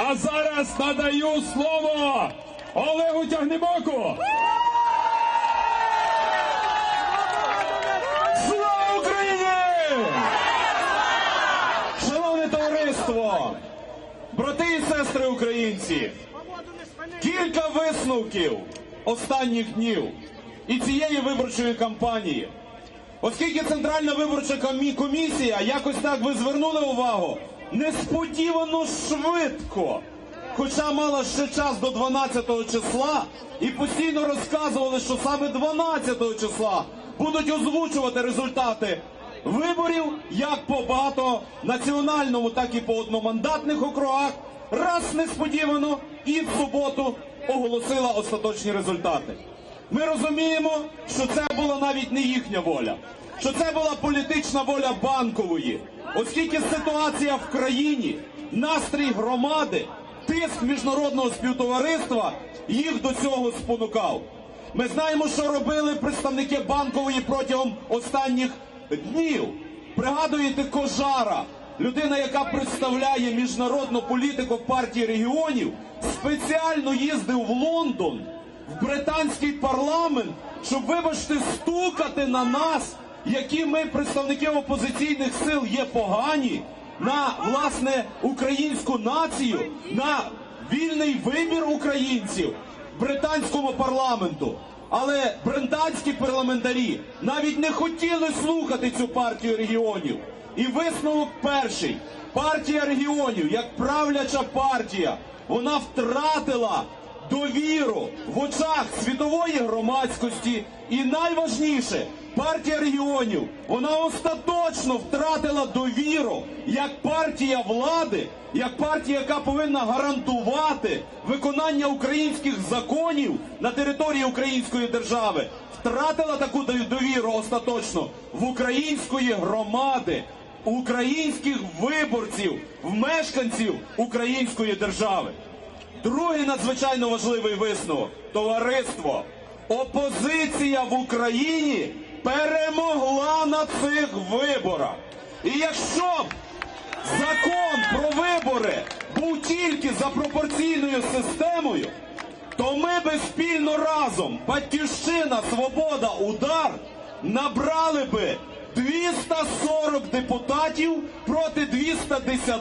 А зараз надаю слово Олегу Тягнебоку. Слава Україні! Шановне товариство, брати і сестри українці, кілька висновків останніх днів і цієї виборчої кампанії. Оскільки Центральна виборча комісія, якось так ви звернули увагу, несподівано швидко, хоча мала ще час до 12 числа, і постійно розказували, що саме 12 числа будуть озвучувати результати виборів як по багатонаціональному, так і по одномандатних округах, раз несподівано і в суботу оголосила остаточні результати. Ми розуміємо, що це була навіть не їхня воля, що це була політична воля банкової, оскільки ситуація в країні, настрій громади, тиск міжнародного співтовариства їх до цього спонукав. Ми знаємо, що робили представники банкової протягом останніх днів. Пригадуєте Кожара, людина, яка представляє міжнародну політику партії регіонів, спеціально їздив в Лондон в британський парламент, щоб, вибачте, стукати на нас, які ми, представники опозиційних сил, є погані, на власне українську націю, на вільний вибір українців британському парламенту. Але британські парламентарі навіть не хотіли слухати цю партію регіонів. І висновок перший: партія регіонів, як правляча партія, вона втратила довіру в очах світової громадськості. І найважніше, партія регіонів вона остаточно втратила довіру як партія влади, як партія, яка повинна гарантувати виконання українських законів на території української держави, втратила таку довіру остаточно в української громади, українських виборців, в мешканців української держави. Другий надзвичайно важливий висновок. Товариство, опозиція в Україні перемогла на цих виборах. І якщо б закон про вибори був тільки за пропорційною системою, то ми би спільно разом, Батьківщина, Свобода, Удар, набрали би 240 депутатів проти 210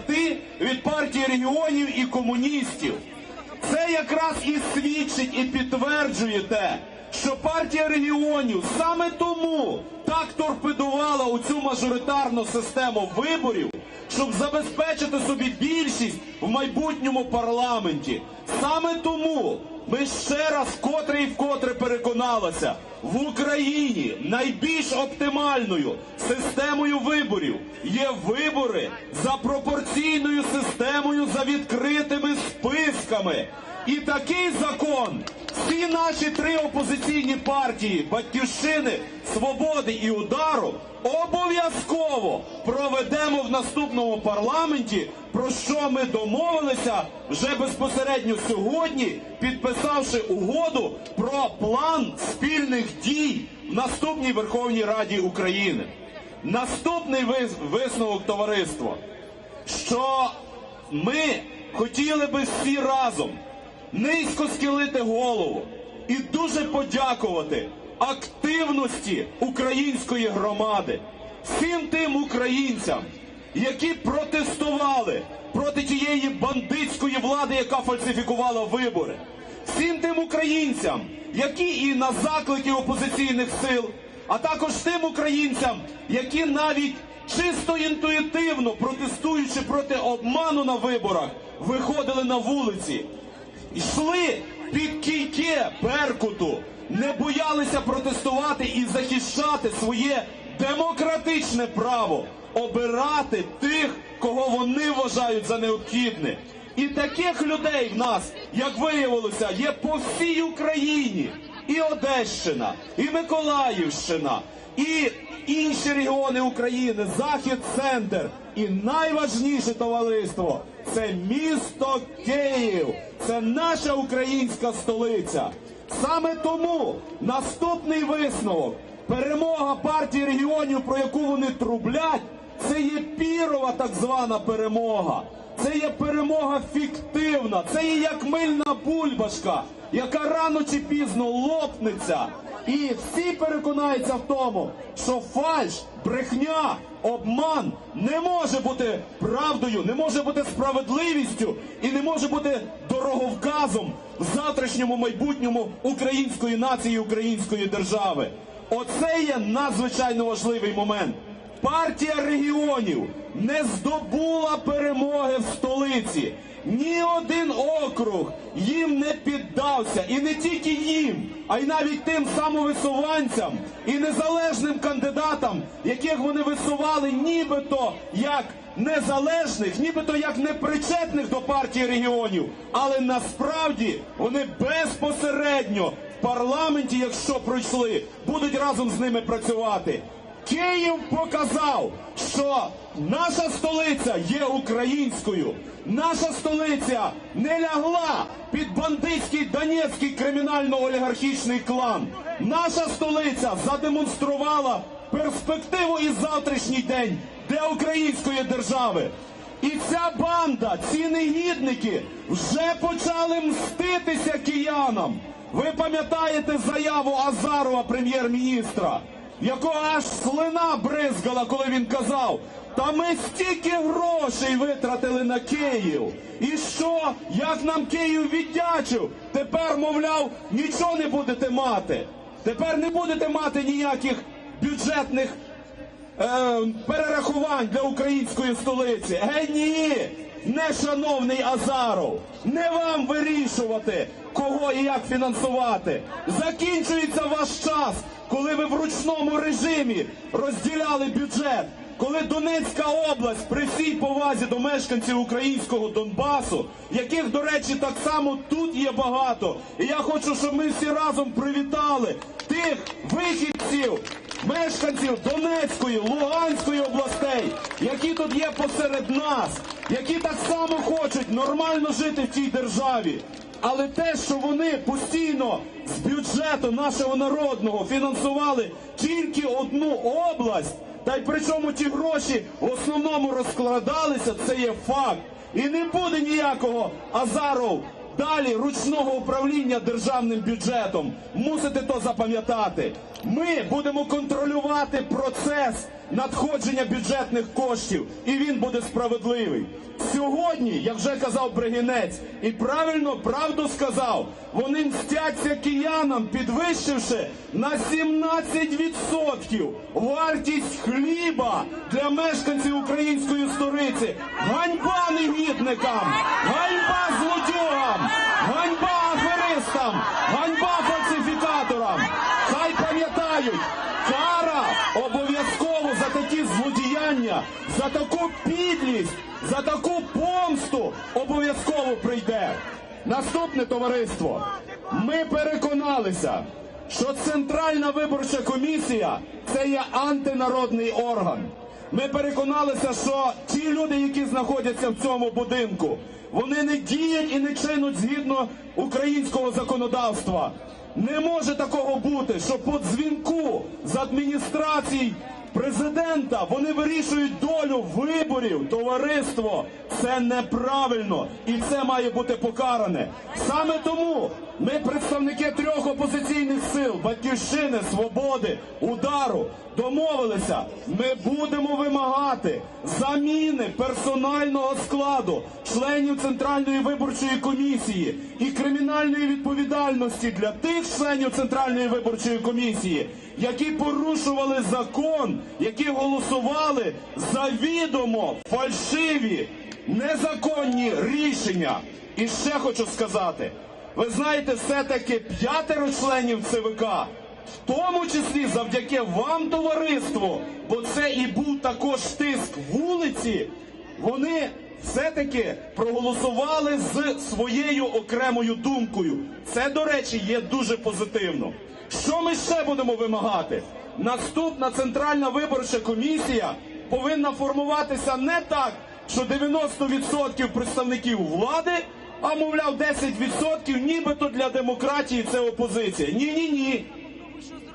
від партії регіонів і комуністів. Це якраз і свідчить і підтверджує те, що партія регіонів саме тому так торпедувала у цю мажоритарну систему виборів, щоб забезпечити собі більшість в майбутньому парламенті. Саме тому ми ще раз вкотре і вкотре переконалися, в Україні найбільш оптимальною системою виборів є вибори за пропорційною системою за відкритими списками. І такий закон всі наші три опозиційні партії Батьківщини, Свободи і Удару обов'язково проведемо в наступному парламенті, про що ми домовилися вже безпосередньо сьогодні, підписавши угоду про план спільних дій в наступній Верховній Раді України. Наступний висновок товариства, що ми хотіли би всі разом низько схилити голову і дуже подякувати активності української громади, всім тим українцям, які протестували проти тієї бандитської влади, яка фальсифікувала вибори, всім тим українцям, які і на заклики опозиційних сил, а також тим українцям, які навіть чисто інтуїтивно протестуючи проти обману на виборах, виходили на вулиці йшли під кійке Беркуту, не боялися протестувати і захищати своє демократичне право обирати тих, кого вони вважають за необхідне. І таких людей в нас, як виявилося, є по всій Україні. І Одещина, і Миколаївщина, і інші регіони України, Захід, Центр. І найважніше товариство це місто Київ. Це наша українська столиця. Саме тому наступний висновок, перемога партії регіонів, про яку вони трублять, це є пірова так звана перемога. це є перемога фіктивна, це є як мильна бульбашка, яка рано чи пізно лопнеться. І всі переконаються в тому, що фальш, брехня, обман не може бути правдою, не може бути справедливістю і не може бути дороговказом в завтрашньому майбутньому української нації, української держави. Оце є надзвичайно важливий момент. Партія регіонів не здобула перемоги в столиці. Ні один округ їм не піддався. І не тільки їм, а й навіть тим самовисуванцям і незалежним кандидатам, яких вони висували нібито як незалежних, нібито як непричетних до партії регіонів. Але насправді вони безпосередньо парламенті, якщо пройшли, будуть разом з ними працювати. Київ показав, що наша столиця є українською. Наша столиця не лягла під бандитський донецький кримінально-олігархічний клан. Наша столиця задемонструвала перспективу і завтрашній день для української держави. І ця банда, ці негідники, вже почали мститися киянам. Ви пам'ятаєте заяву Азарова, прем'єр-міністра, якого аж слина бризгала, коли він казав, та ми стільки грошей витратили на Київ. І що? Як нам Київ віддячив? Тепер, мовляв, нічого не будете мати. Тепер не будете мати ніяких бюджетних е, перерахувань для української столиці. Ге ні, не шановний Азаров, не вам вирішувати, кого і як фінансувати. Закінчується ваш час, коли ви в ручному режимі розділяли бюджет. Коли Донецька область при всій повазі до мешканців українського Донбасу, яких, до речі, так само тут є багато, і я хочу, щоб ми всі разом привітали тих вихідців, мешканців Донецької, Луганської областей, які тут є посеред нас, які так само хочуть нормально жити в цій державі. Але те, що вони постійно з бюджету нашого народного фінансували тільки одну область, та й причому ті гроші в основному розкладалися, це є факт. І не буде ніякого Азаров далі ручного управління державним бюджетом. Мусите то запам'ятати. Ми будемо контролювати процес надходження бюджетних коштів, і він буде справедливий. Сьогодні, як вже казав Бригінець, і правильно правду сказав, вони мстяться киянам, підвищивши на 17% вартість хліба для мешканців української столиці. Ганьба негідникам! Ганьба злодюгам! Ганьба аферистам! Ганьба фальсифікаторам! Хай пам'ятають, кара обов'язково за такі злодіяння, за таку підлість, за таку помсту обов'язково прийде. Наступне товариство. Ми переконалися, що Центральна виборча комісія це є антинародний орган. Ми переконалися, що ті люди, які знаходяться в цьому будинку, вони не діють і не чинуть згідно українського законодавства. Не може такого бути, що по дзвінку з адміністрацій президента вони вирішують долю виборів. Товариство це неправильно і це має бути покаране. Саме тому ми, представники трьох опозиційних сил Батьківщини, Свободи, удару, домовилися. Ми будемо вимагати заміни персонального складу членів Центральної виборчої комісії і кримінальної відповідальності для тих членів Центральної виборчої комісії, які порушували закон, які голосували завідомо фальшиві незаконні рішення. І ще хочу сказати, ви знаєте, все-таки п'ятеро членів ЦВК, в тому числі завдяки вам, товариству, бо це і був також тиск вулиці, вони все-таки проголосували з своєю окремою думкою. Це, до речі, є дуже позитивно. Що ми ще будемо вимагати? Наступна центральна виборча комісія повинна формуватися не так, що 90% представників влади, а мовляв 10% нібито для демократії це опозиція. Ні, ні, ні.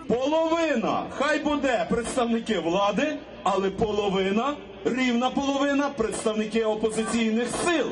Половина хай буде представники влади, але половина, рівна половина представники опозиційних сил.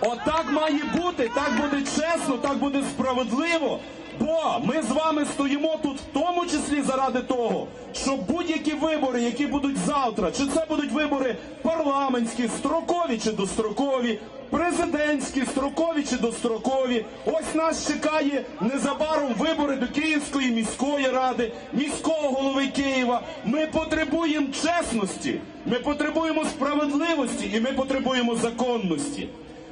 Отак має бути, так буде чесно, так буде справедливо. Бо ми з вами стоїмо тут в тому числі заради того, щоб будь-які вибори, які будуть завтра, чи це будуть вибори парламентські, строкові чи дострокові, президентські, строкові чи дострокові. Ось нас чекає незабаром вибори до Київської міської ради, міського голови Києва. Ми потребуємо чесності, ми потребуємо справедливості і ми потребуємо законності.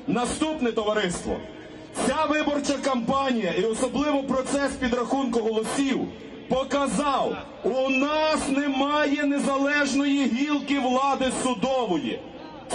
Наступне товариство. Ця виборча кампанія і особливо процес підрахунку голосів показав, у нас немає незалежної гілки влади судової.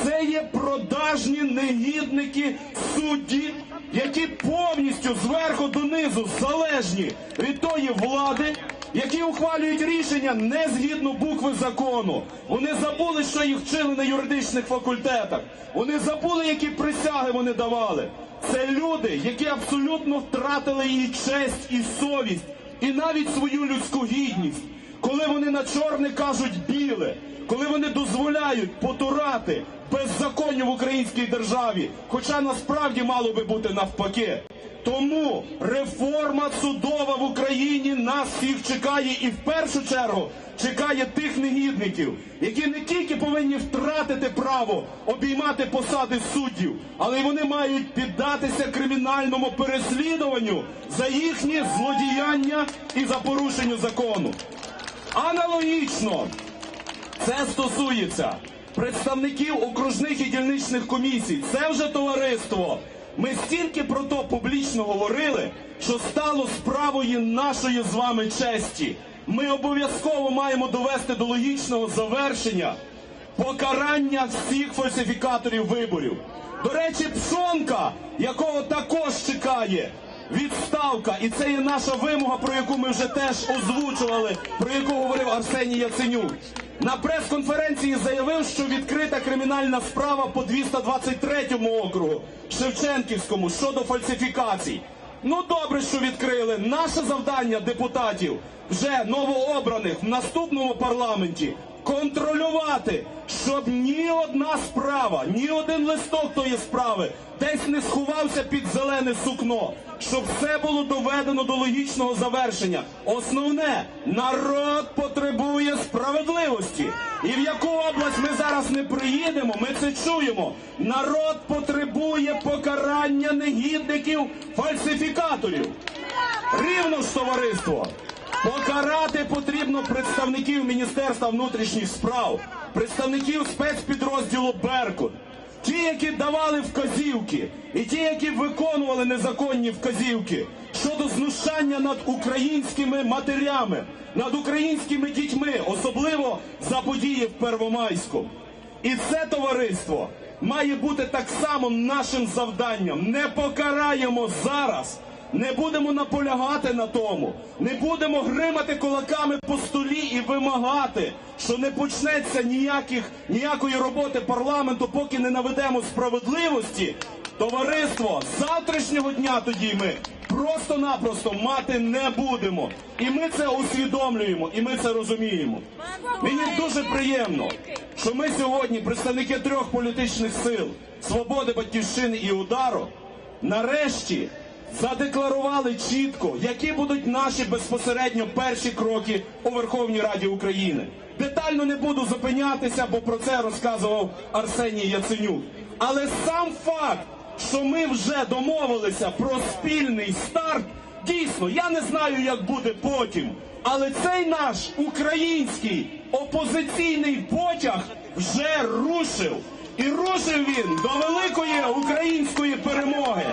Це є продажні негідники судді, які повністю зверху донизу залежні від тої влади, які ухвалюють рішення не згідно букви закону. Вони забули, що їх вчили на юридичних факультетах. Вони забули, які присяги вони давали. Це люди, які абсолютно втратили її честь і совість, і навіть свою людську гідність. Коли вони на чорне кажуть біле, коли вони дозволяють потурати беззаконню в українській державі, хоча насправді мало би бути навпаки. Тому реформа судова в Україні нас всіх чекає і в першу чергу чекає тих негідників, які не тільки повинні втратити право обіймати посади суддів, але й вони мають піддатися кримінальному переслідуванню за їхні злодіяння і за порушення закону. Аналогічно це стосується представників окружних і дільничних комісій. Це вже товариство. Ми стільки про то публічно говорили, що стало справою нашої з вами честі. Ми обов'язково маємо довести до логічного завершення покарання всіх фальсифікаторів виборів. До речі, Пшонка, якого також чекає відставка, і це є наша вимога, про яку ми вже теж озвучували, про яку говорив Арсеній Яценюк. На прес-конференції заявив, що відкрита кримінальна справа по 223 округу Шевченківському щодо фальсифікацій. Ну добре, що відкрили. Наше завдання депутатів, вже новообраних в наступному парламенті, контролювати, щоб ні одна справа, ні один листок тої справи десь не сховався під зелене сукно, щоб все було доведено до логічного завершення. Основне, народ потребує справедливості. І в яку область ми зараз не приїдемо, ми це чуємо. Народ потребує покарання негідників, фальсифікаторів. Рівно ж товариство. Покарати потрібно представників Міністерства внутрішніх справ, представників спецпідрозділу Беркут, ті, які давали вказівки, і ті, які виконували незаконні вказівки щодо знущання над українськими матерями, над українськими дітьми, особливо за події в Первомайську. І це товариство має бути так само нашим завданням. Не покараємо зараз. Не будемо наполягати на тому, не будемо гримати кулаками по столі і вимагати, що не почнеться ніяких, ніякої роботи парламенту, поки не наведемо справедливості. Товариство завтрашнього дня тоді ми просто-напросто мати не будемо. І ми це усвідомлюємо, і ми це розуміємо. Мені дуже приємно, що ми сьогодні, представники трьох політичних сил свободи, батьківщини і удару, нарешті задекларували чітко, які будуть наші безпосередньо перші кроки у Верховній Раді України. Детально не буду зупинятися, бо про це розказував Арсеній Яценюк. Але сам факт, що ми вже домовилися про спільний старт, дійсно, я не знаю, як буде потім. Але цей наш український опозиційний потяг вже рушив. І рушив він до великої української перемоги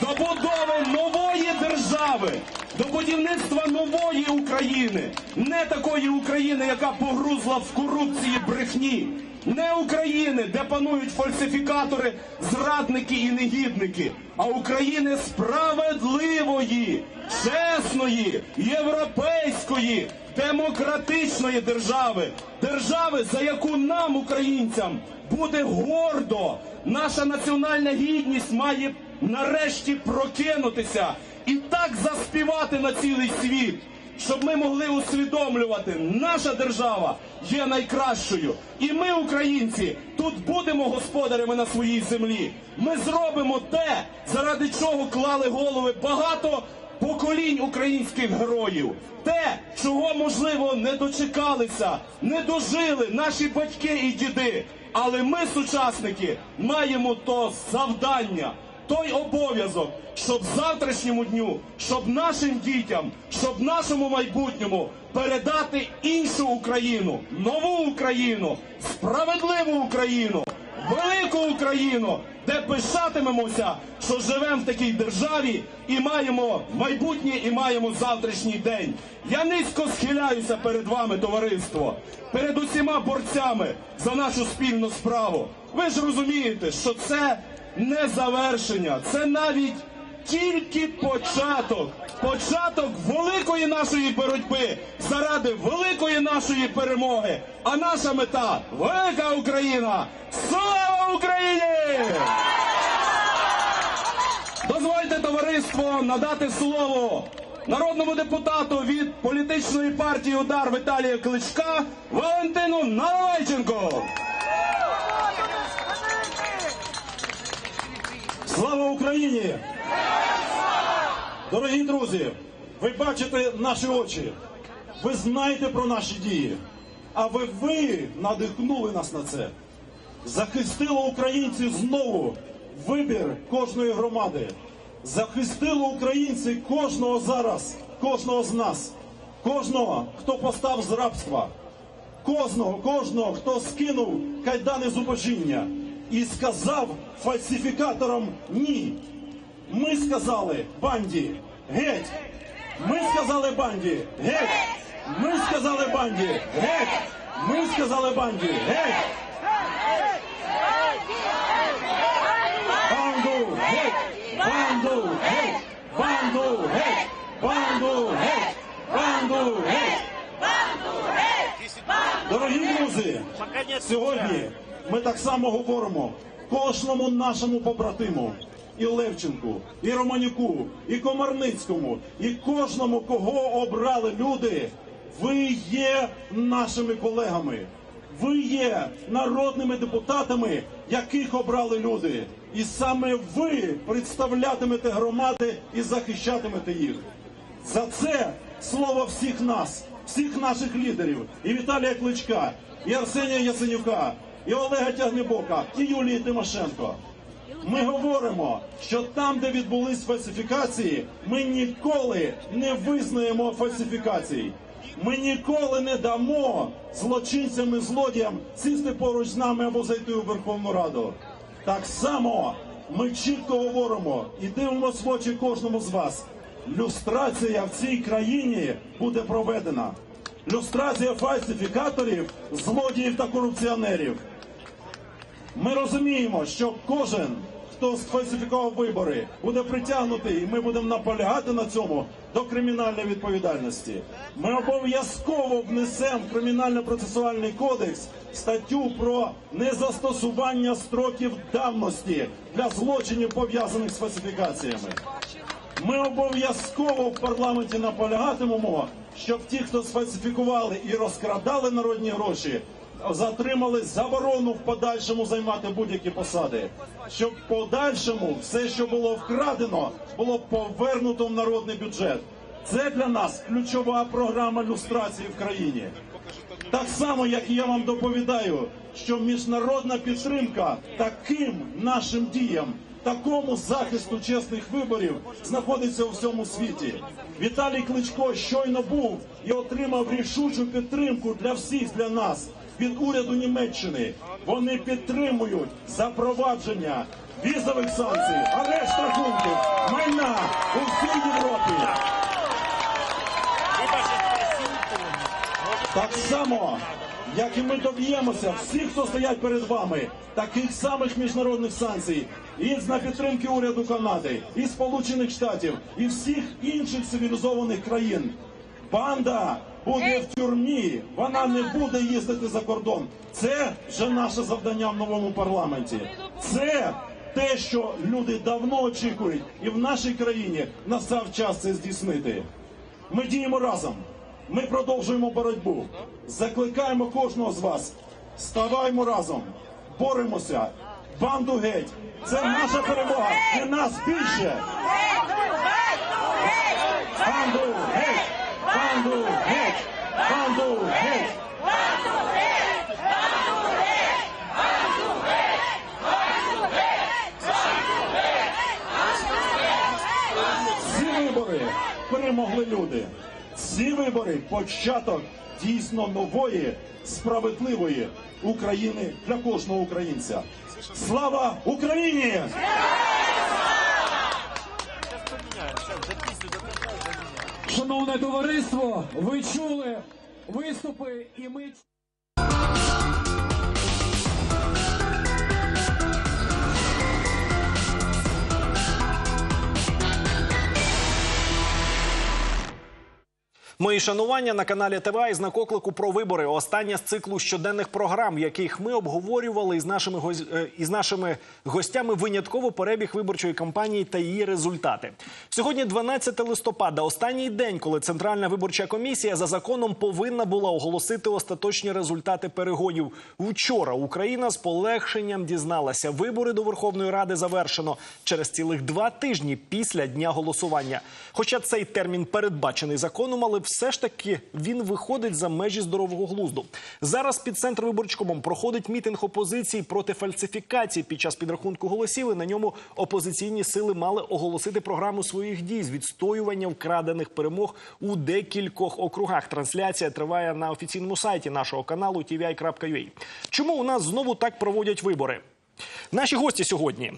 до будови нової держави, до будівництва нової України, не такої України, яка погрузла в корупції брехні, не України, де панують фальсифікатори, зрадники і негідники, а України справедливої, чесної, європейської, демократичної держави, держави, за яку нам, українцям, буде гордо. Наша національна гідність має нарешті прокинутися і так заспівати на цілий світ. щоб ми могли усвідомлювати, наша держава є найкращою. І ми, українці, тут будемо господарями на своїй землі. Ми зробимо те, заради чого клали голови багато поколінь українських героїв. Те, чого можливо не дочекалися, не дожили наші батьки і діди. Але ми, сучасники, маємо то завдання, той обов'язок, щоб завтрашньому дню, щоб нашим дітям, щоб нашому майбутньому передати іншу Україну, нову Україну, справедливу Україну, велику Україну, де пишатимемося, що живемо в такій державі і маємо майбутнє, і маємо завтрашній день. Я низько схиляюся перед вами, товариство, перед усіма борцями за нашу спільну справу. Ви ж розумієте, що це не завершення, це навіть тільки початок, початок великої нашої боротьби заради великої нашої перемоги. А наша мета велика Україна! Слава Україні! Дозвольте товариство надати слово народному депутату від політичної партії Удар Віталія Кличка Валентину Наливайченко. Слава Україні! Дорогі друзі, ви бачите наші очі, ви знаєте про наші дії, а ви, ви надихнули нас на це. Захистило українців знову вибір кожної громади. Захистило українці кожного зараз, кожного з нас, кожного, хто постав з рабства, кожного, кожного, хто скинув кайдани зубожіння і сказав фальсифікаторам ні. Ми сказали банді геть. Ми сказали банді геть. Ми сказали банді геть. Ми сказали банді геть. Банду геть. Банду геть. Банду геть. Банду геть. Банду геть. Дорогі друзі, сьогодні ми так само говоримо кожному нашому побратиму. І Левченку, і Романюку, і Комарницькому, і кожному, кого обрали люди, ви є нашими колегами. Ви є народними депутатами, яких обрали люди. І саме ви представлятимете громади і захищатимете їх. За це слово всіх нас, всіх наших лідерів, і Віталія Кличка, і Арсенія Яценюка, і Олега Тягнебока, і Юлії Тимошенко. Ми говоримо, що там, де відбулись фальсифікації, ми ніколи не визнаємо фальсифікацій. Ми ніколи не дамо злочинцям і злодіям сісти поруч з нами або зайти у Верховну Раду. Так само ми чітко говоримо і дивимося в очі кожному з вас. Люстрація в цій країні буде проведена. Люстрація фальсифікаторів, злодіїв та корупціонерів. Ми розуміємо, що кожен, хто сфальсифікував вибори, буде притягнутий, і ми будемо наполягати на цьому до кримінальної відповідальності. Ми обов'язково внесемо в кримінально-процесуальний кодекс статтю про незастосування строків давності для злочинів пов'язаних з фальсифікаціями. Ми обов'язково в парламенті наполягатимемо, щоб ті, хто сфальсифікували і розкрадали народні гроші, затримали заборону в подальшому займати будь-які посади. Щоб в подальшому все, що було вкрадено, було повернуто в народний бюджет. Це для нас ключова програма люстрації в країні. Так само, як і я вам доповідаю, що міжнародна підтримка таким нашим діям, такому захисту чесних виборів знаходиться у всьому світі. Віталій Кличко щойно був і отримав рішучу підтримку для всіх для нас від уряду Німеччини. Вони підтримують запровадження візових санкцій, арешт рахунків, майна у всій Європі. Так само, як і ми доб'ємося всіх, хто стоять перед вами, таких самих міжнародних санкцій, і на підтримки уряду Канади, і Сполучених Штатів, і всіх інших цивілізованих країн. Банда буде в тюрмі, вона не буде їздити за кордон. Це вже наше завдання в новому парламенті. Це те, що люди давно очікують, і в нашій країні настав час це здійснити. Ми діємо разом. Ми продовжуємо боротьбу. Закликаємо кожного з вас. Ставаймо разом, боремося. Банду геть. Це наша перемога. І нас більше. Банду геть! Банду геть! Банду геть! Ці вибори перемогли люди. Ці вибори початок дійсно нової, справедливої України для кожного українця. Слава Україні! Шановне товариство, ви чули виступи, і ми. Мої шанування на каналі ТВА із накоклику про вибори. Остання з циклу щоденних програм, яких ми обговорювали із нашими гось- е, із нашими гостями винятково перебіг виборчої кампанії та її результати. Сьогодні 12 листопада, останній день, коли Центральна виборча комісія за законом повинна була оголосити остаточні результати перегонів. Вчора Україна з полегшенням дізналася, вибори до Верховної Ради завершено через цілих два тижні після дня голосування. Хоча цей термін передбачений законом, але все ж таки він виходить за межі здорового глузду. Зараз під центр виборчкомом проходить мітинг опозиції проти фальсифікацій під час підрахунку голосів. І на ньому опозиційні сили мали оголосити програму своїх дій з відстоювання вкрадених перемог у декількох округах. Трансляція триває на офіційному сайті нашого каналу tvi.ua. Чому у нас знову так проводять вибори? Наші гості сьогодні